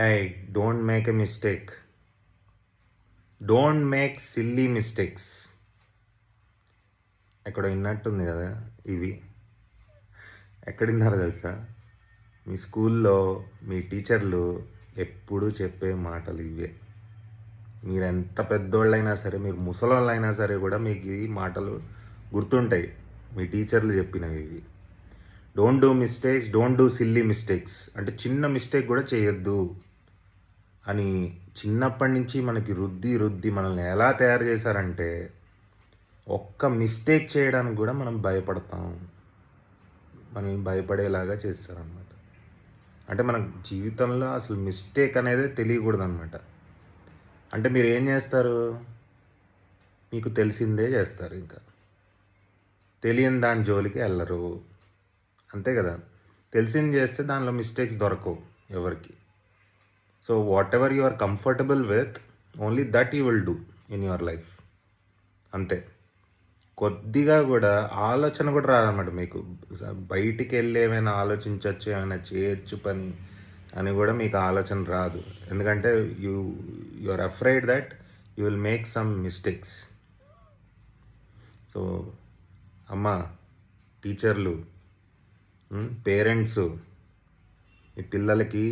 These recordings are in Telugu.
I don't make a mistake don't make silly mistakes ఎక్కడ విన్నట్టుంది కదా ఇవి. ఎక్కడ విన్నారో తెలుసా? మీ స్కూల్లో మీ టీచర్లు ఎప్పుడూ చెప్పే మాటలు ఇవే. మీరు ఎంత పెద్దోళ్ళైనా సరే మీరు ముసలోళ్ళైనా సరే కూడా మీకు ఈ మాటలు గుర్తుంటాయి. మీ టీచర్లు చెప్పినవి ఇవి. Don't do mistakes don't do silly mistakes అంటే చిన్న మిస్టేక్ కూడా చేయొద్దు. అని చిన్నప్పటి నుంచి మనకి రుద్ది రుద్ది మనల్ని ఎలా తయారు చేశారంటే ఒక్క మిస్టేక్ చేయడానికి కూడా మనం భయపడతాం. మనల్ని భయపడేలాగా చేస్తారనమాట అంటే మన జీవితంలో అసలు మిస్టేక్ అనేది తెలియకూడదు అనమాట అంటే మీరు ఏం చేస్తారు? మీకు తెలిసిందే చేస్తారు ఇంకా. తెలియని దాని జోలికి వెళ్ళరు. అంతే కదా. తెలిసింది చేస్తే దానిలో మిస్టేక్స్ దొరకవు ఎవరికి. So whatever you are comfortable with only that you will do in your life అంతే. కొద్దిగా కూడా ఆలోచన కూడా రాదన్నమాట మీకు. బయటికి వెళ్ళి ఏమైనా ఆలోచించవచ్చు ఏమైనా చేయొచ్చు పని అని కూడా మీకు ఆలోచన రాదు. ఎందుకంటే you you are afraid that you will make some mistakes so అమ్మ టీచర్లు పేరెంట్స్ మీ పిల్లలకి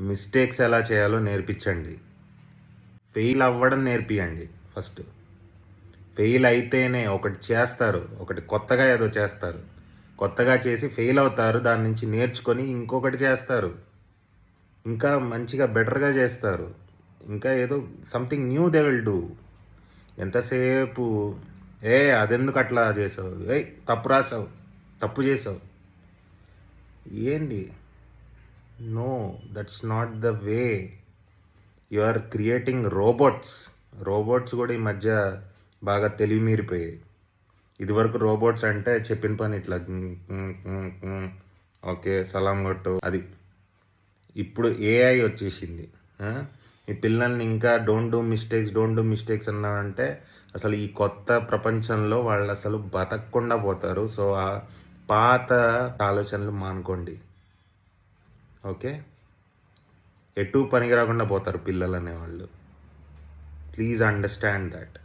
మిస్టేక్స్ ఎలా చేయాలో నేర్పించండి. ఫెయిల్ అవ్వడం నేర్పియండి ఫస్ట్. ఫెయిల్ అయితేనే ఒకటి చేస్తారు ఒకటి కొత్తగా ఏదో చేస్తారు. కొత్తగా చేసి ఫెయిల్ అవుతారు దాని నుంచి నేర్చుకొని ఇంకొకటి చేస్తారు. ఇంకా మంచిగా బెటర్గా చేస్తారు. ఇంకా ఏదో something new they will do ఎంతసేపు ఏ అదెందుకు అట్లా చేసావు? ఏ తప్పు రాసావు తప్పు చేసావు. ఏంటి? No that's not the way you are creating robots robots కూడా ఈ మధ్య బాగా తెలివి మీరిపోయాయి ఇదివరకు రోబోట్స్ అంటే చెప్పిన పని ఇట్లా ఓకే సలాం కొట్టు అది. ఇప్పుడు ఏఐ వచ్చేసింది. ఈ మీ పిల్లల్ని ఇంకా don't do mistakes don't do mistakes అన్నారంటే అసలు ఈ కొత్త ప్రపంచంలో వాళ్ళు అసలు బతకకుండా పోతారు. సో ఆ పాత ఆలోచనలు మానుకోండి. ఓకే? ఎటు పనికి రాకుండా పోతారు పిల్లలు అనేవాళ్ళు ప్లీజ్ అండర్స్టాండ్ దట్